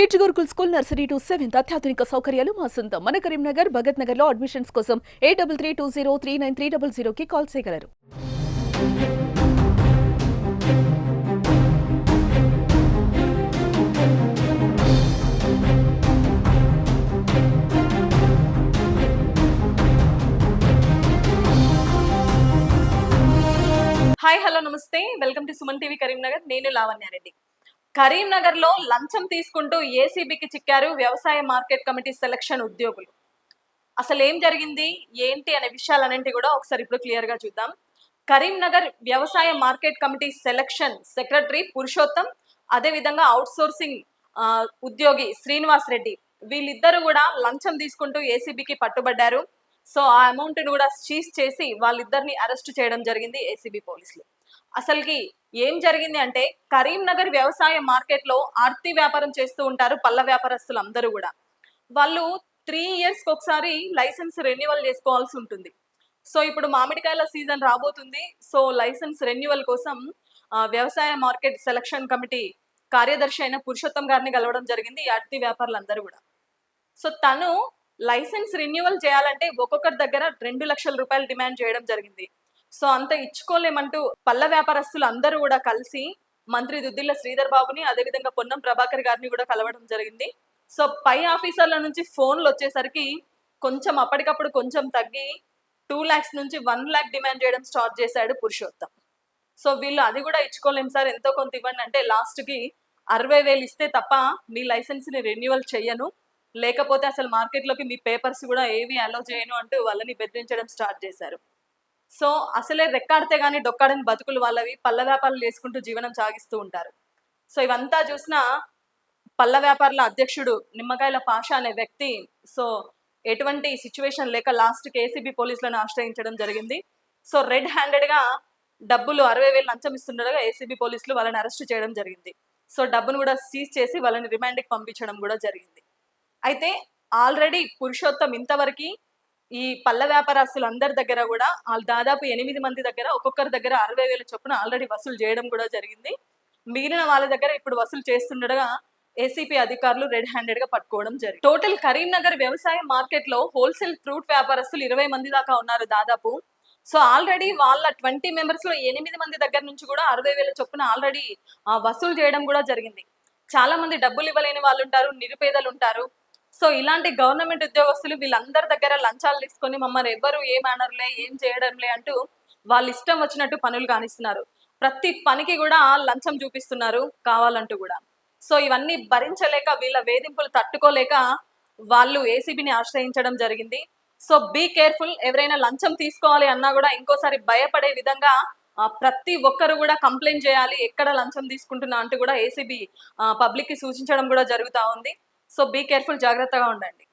Kids Gurukul school nursery to seventh అత్యాధునిక సౌకర్యాలు మా సొంతం. మన కరీంనగర్ భగత్ నగర్లో అడ్మిషన్స్ కోసం eight double three two zero three nine three double జీరోకి కాల్ చేయగలరు. హాయ్ హలో నమస్తే. Welcome to Suman TV Karimnagar నేను లావణ్యారెడ్డి కరీంనగర్లో లంచం తీసుకుంటూ ఏసీబీకి చిక్కారు వ్యవసాయ మార్కెట్ కమిటీ సెలక్షన్ ఉద్యోగులు. అసలు ఏం జరిగింది? ఏంటి? అనే విషయాలన్నింటి కూడా ఒకసారి ఇప్పుడు క్లియర్గా చూద్దాం. కరీంనగర్ వ్యవసాయ market committee selection secretary Purushottam అదే విధంగా అవుట్ సోర్సింగ్ ఉద్యోగి శ్రీనివాస్ రెడ్డి వీళ్ళిద్దరూ కూడా లంచం తీసుకుంటూ ఏసీబీకి పట్టుబడ్డారు. సో ఆ అమౌంట్ని కూడా సీజ్ చేసి వాళ్ళిద్దరిని అరెస్ట్ చేయడం జరిగింది ఏసీబీ పోలీసులు. అసలుకి ఏం జరిగింది అంటే కరీంనగర్ వ్యవసాయ మార్కెట్లో ఆర్తి వ్యాపారం చేస్తూ ఉంటారు పళ్ళ వ్యాపారస్తులు అందరూ కూడా. వాళ్ళు త్రీ ఇయర్స్కి ఒకసారి లైసెన్స్ రెన్యువల్ చేసుకోవాల్సి ఉంటుంది. సో ఇప్పుడు మామిడికాయల సీజన్ రాబోతుంది. సో లైసెన్స్ రెన్యువల్ కోసం వ్యవసాయ మార్కెట్ సెలక్షన్ కమిటీ కార్యదర్శి అయిన పురుషోత్తం గారిని కలవడం జరిగింది ఆర్తి వ్యాపారులు వ్యాపారులందరూ కూడా. సో తను లైసెన్స్ రెన్యువల్ చేయాలంటే ఒక్కొక్కరి దగ్గర రెండు లక్షల రూపాయలు డిమాండ్ చేయడం జరిగింది. సో అంత ఇచ్చుకోలేమంటూ పళ్ళ వ్యాపారస్తులు అందరూ కూడా కలిసి మంత్రి దుద్దిల్ల శ్రీధర్ బాబుని అదేవిధంగా పొన్నం ప్రభాకర్ గారిని కూడా కలవడం జరిగింది. సో పై ఆఫీసర్ల నుంచి ఫోన్లు వచ్చేసరికి కొంచెం అప్పటికప్పుడు కొంచెం తగ్గి టూ ల్యాక్స్ నుంచి వన్ ల్యాక్ డిమాండ్ చేయడం స్టార్ట్ చేశాడు పురుషోత్తం. సో వీళ్ళు అది కూడా ఇచ్చుకోలేము సార్ ఎంతో కొంత ఇవ్వండి అంటే లాస్ట్కి అరవై వేలు ఇస్తే తప్ప మీ లైసెన్స్ని రెన్యువల్ చేయను లేకపోతే అసలు మార్కెట్లోకి మీ పేపర్స్ కూడా ఏవి అలో చేయను అంటూ వాళ్ళని బెదిరించడం స్టార్ట్ చేశారు. సో అసలే రెక్కాడితే కానీ డొక్కాడని బతుకులు వాళ్ళవి పళ్ళ వ్యాపారాలు చేసుకుంటూ జీవనం సాగిస్తూ ఉంటారు. సో ఇవంతా చూసిన పళ్ళ వ్యాపారుల అధ్యక్షుడు నిమ్మకాయల పాష అనే వ్యక్తి సో ఎటువంటి సిచ్యువేషన్ లేక లాస్ట్ ఏసీబీ పోలీసులను ఆశ్రయించడం జరిగింది. సో రెడ్ హ్యాండెడ్గా డబ్బులు అరవై వేలు లంచం ఇస్తుండగా ఏసీబీ పోలీసులు వాళ్ళని అరెస్ట్ చేయడం జరిగింది. సో డబ్బును కూడా సీజ్ చేసి వాళ్ళని రిమాండ్కి పంపించడం కూడా జరిగింది. అయితే ఆల్రెడీ పురుషోత్తం ఇంతవరకు ఈ పళ్ళ వ్యాపారస్తులు అందరి దగ్గర కూడా వాళ్ళు దాదాపు ఎనిమిది మంది దగ్గర ఒక్కొక్కరి దగ్గర అరవై వేల చొప్పున ఆల్రెడీ వసూలు చేయడం కూడా జరిగింది. మిగిలిన వాళ్ళ దగ్గర ఇప్పుడు వసూలు చేస్తుండగా ఏసీపీ అధికారులు రెడ్ హ్యాండెడ్గా పట్టుకోవడం జరిగింది. టోటల్ కరీంనగర్ వ్యవసాయ మార్కెట్లో హోల్సేల్ ఫ్రూట్ వ్యాపారస్తులు ఇరవై మంది దాకా ఉన్నారు దాదాపు. సో ఆల్రెడీ వాళ్ళ ట్వంటీ మెంబర్స్లో ఎనిమిది మంది దగ్గర నుంచి కూడా అరవై వేల చొప్పున ఆల్రెడీ వసూలు చేయడం కూడా జరిగింది. చాలా మంది డబ్బులు ఇవ్వలేని వాళ్ళు ఉంటారు నిరుపేదలు ఉంటారు సో ఇలాంటి గవర్నమెంట్ ఉద్యోగస్తులు వీళ్ళందరి దగ్గర లంచాలు తీసుకొని మమ్మల్ని ఎవ్వరు ఏం మేనర్లే ఏం చేయడంలే అంటూ వాళ్ళ ఇష్టం వచ్చినట్టు పనులు కానిస్తున్నారు. ప్రతి పనికి కూడా లంచం చూపిస్తున్నారు కావాలంటూ కూడా. సో ఇవన్నీ భరించలేక వీళ్ళ వేధింపులు తట్టుకోలేక వాళ్ళు ఏసీబీని ఆశ్రయించడం జరిగింది. సో బీ కేర్ఫుల్ ఎవరైనా లంచం తీసుకోవాలి అన్నా కూడా ఇంకోసారి భయపడే విధంగా ప్రతి ఒక్కరు కూడా కంప్లైంట్ చేయాలి ఎక్కడ లంచం తీసుకుంటున్నా అంటూ కూడా ఏసీబీ పబ్లిక్కి సూచించడం కూడా జరుగుతా ఉంది. సో బీ కేర్ఫుల్ జాగ్రత్తగా ఉండండి.